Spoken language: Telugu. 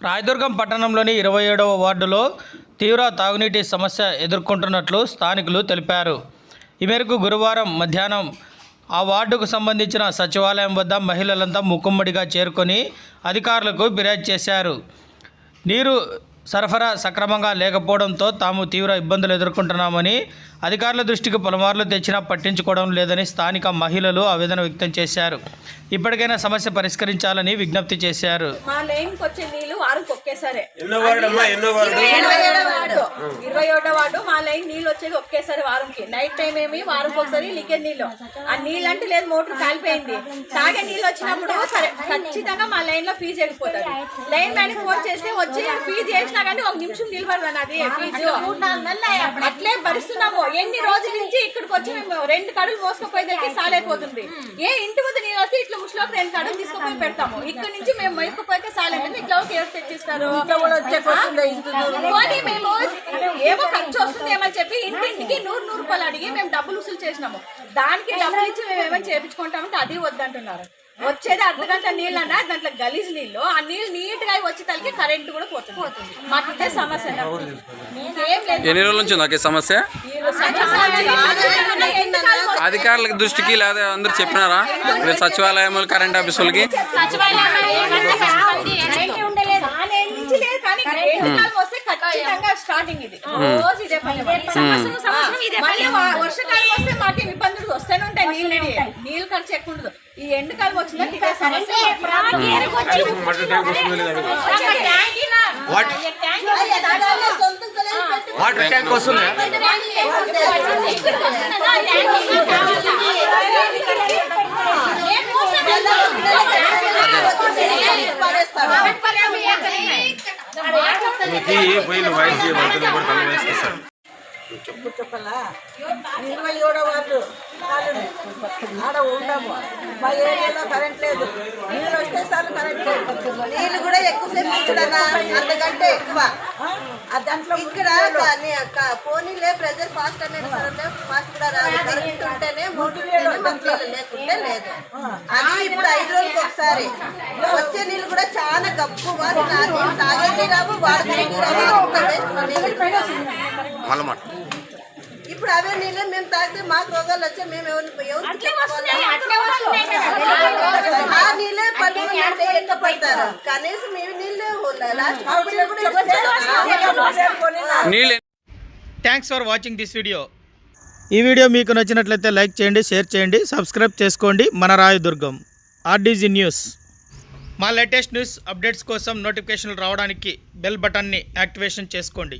రాయదుర్గం పట్టణంలోని ఇరవై ఏడవ వార్డులో తీవ్ర తాగునీటి సమస్య ఎదుర్కొంటున్నట్లు స్థానికులు తెలిపారు. ఈ మేరకు గురువారం మధ్యాహ్నం ఆ వార్డుకు సంబంధించిన సచివాలయం వద్ద మహిళలంతా ముక్కుమ్మడిగా చేరుకొని అధికారులకు ఫిర్యాదు చేశారు. నీరు సరఫరా సక్రమంగా లేకపోవడంతో తాము తీవ్ర ఇబ్బందులు ఎదుర్కొంటున్నామని అధికారుల దృష్టికి పలుమార్లు తెచ్చినా పట్టించుకోవడం లేదని స్థానిక మహిళలు ఆవేదన వ్యక్తం చేశారు. ఇప్పటికైనా సమస్య పరిష్కరించాలని విజ్ఞప్తి చేశారు. మా లైన్కి వచ్చే నీళ్ళు వారికి ఒకేసారి. ఇరవై ఏడో వార్డు. మా లైన్ నీళ్ళు వచ్చేది ఒకేసారి వారంకి. నైట్ టైం ఏమి వారంకి ఒకసారి లీకేజ్ నీళ్ళు. ఆ నీళ్ళు అంటే లేదు మోటార్ కాలిపోయింది. తాగే నీళ్ళు వచ్చినప్పుడు సరే ఖచ్చితంగా మా లైన్లో ఫీజు లైన్ మ్యాన్ ఫోన్ చేస్తే వచ్చి ఫీజు చేసినా కానీ ఒక నిమిషం నిలబడదు అది ఫీజు అట్లే భరిస్తున్నాము ఎన్ని రోజుల నుంచి ఇక్కడికి వచ్చి మేము రెండు కడులు మోసుకుపోయేదానికి సాలైపోతుంది. ఏ ఇంటి ముందు నీళ్ళు వస్తే ఇట్లా ముసలోకి రెండు కడులు తీసుకుపోయి పెడతాము. ఇక్కడ నుంచి మేము మోసుకుపోతే సాలైపోయింది ఇట్లా ఎవరు తెచ్చిస్తారు? పోనీ మేము ఏమో ఖర్చు వస్తుంది ఏమని చెప్పి ఇంటింటికి నూరు నూరు రూపాయలు అడిగి మేము డబ్బులు వసూలు చేసినాము. దానికి డబ్బులు ఇచ్చి మేము ఏమైనా చేపించుకుంటామంటే అది వద్దంటున్నారు. వచ్చేది అర్ధ గంట నీళ్ళు అన్నా దాంట్లో గలీజ్ నీళ్ళు. ఆ నీళ్ళు నీట్గా వచ్చే తలకి కరెంట్ కూడా పోతుంది. మాకు ఇదే సమస్య ఎన్ని రోజుల నుంచి నాకు సమస్య? అధికారుల దృష్టికి లేదా అందరూ చెప్పినారా? మీరు సచివాలయం కరెంట్ ఆఫీసులకి? ఖచ్చితంగా స్టార్టింగ్ ఇది. రోజు ఇదే పని మళ్ళీ వా- వర్షాకాలం వస్తే మాకేం ఇబ్బందులు వస్తూనే ఉంటాయి నీళ్ళు నీళ్ళు ఖర్చు ఎక్కువ ఉండదు. ఈ ఎండాకాలం వచ్చిందంటే ఇదే సమస్య వాటర్ ట్యాంక్ వస్తుందా? వాయిస్ చేయబడుతుంది కూడా వేసుకొస్తాను చెప్పలా ఇరవై ఏడో కాలనీ. ఆడ ఉండము మా ఏరియాలో కరెంట్ లేదు. నీళ్ళు వస్తే సార్లు కరెంట్ లేదు. నీళ్ళు కూడా ఎక్కువసేపు ఉంచడనా అంతకంటే ఎక్కువ. దాంట్లో ఇక్కడ కానీ అక్క పోనీలే ప్రెజర్ ఫాస్ట్ అనేది ఫాస్ట్ కూడా రాదు. కరెంట్ ఉంటేనే నీళ్ళు లేకుంటే లేదు. అది ఇప్పుడు ఐదు రోజులకు ఒకసారి. వచ్చే నీళ్ళు కూడా చాలా గప్పు నీళ్ళు తాగేది రావు వాడుకునేది రావు అంత waste మన నీళ్ళు. మళ్ళీ మాట ఇప్పుడు అవే నీళ్ళు మేము తాగితే మాకు రోగాలు వచ్చే మేము ఎవరు? ఆ నీళ్ళే అంటే ఎంత పడతారు? కనీసం మేము నీళ్ళు thanks for watching this video ఈ వీడియో మీకు నచ్చినట్లయితే లైక్ చేయండి షేర్ చేయండి సబ్స్క్రైబ్ చేసుకోండి. మన Rayadurgam R D G news మా లేటెస్ట్ న్యూస్ అప్డేట్స్ కోసం నోటిఫికేషన్లు రావడానికి బెల్ బటన్ని యాక్టివేషన్ చేసుకోండి.